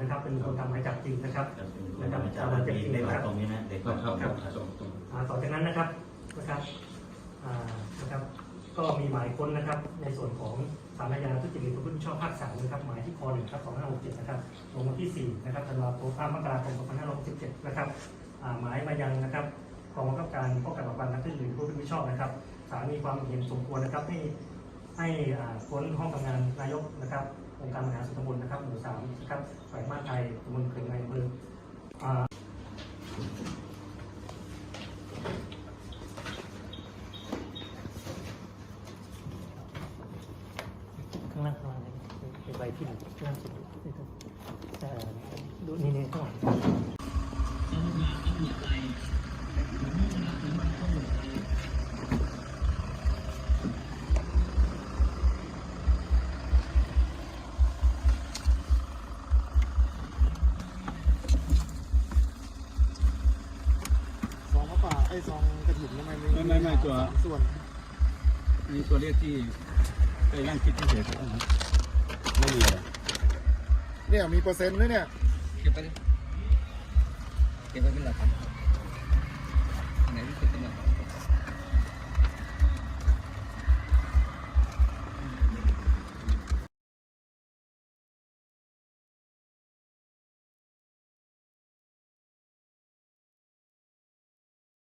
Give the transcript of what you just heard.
นะครับ เป็นคนทำหมายจับจริงนะครับนะครับจะมีเลขหลักตรงนี้นะเด็กครับครับครับตรงตรงอ่าต่อจากนั้นนะครับนะครับอ่านะครับ ก็มีหมายค้นนะครับ ในส่วนของสารอาญาทุจริตประพฤติมิชอบภาคสามนะครับหมายที่คหนึ่งครับ2567นะครับลงวันที่4นะครับธันวาคม5มกราคม2567นะครับอ่าหมายมายังนะครับกองบังคับการป้องกันปราบปรามการทุจริตประพฤติมิชอบนะครับศาลมีความเห็นสมควรนะครับให้ ให้ค้นห้องทำงานนายกนะครับองค์การบริหารส่วนตำบลนะครับหมู่สามนะครับแขวงมาไทยตำบลเขื่อนในอำเภออ่าข้างล่างข้างล่างเป็นใบที่หนึ่งล่างสุดนี่นี่นี่ข้างหลัง ไอ้ซองกระถิ่นทำไมไม่ไม่ไม่ตัวส่วนนี่ตัวเลขที่ไปนั่งคิดเฉยๆครับไม่มีอะไรเนี่ยมีเปอร์เซ็นต์ด้วยเนี่ย เก็บไปดิเก็บไว้เป็นหลักฐานอันไหนที่เป็นหลักฐาน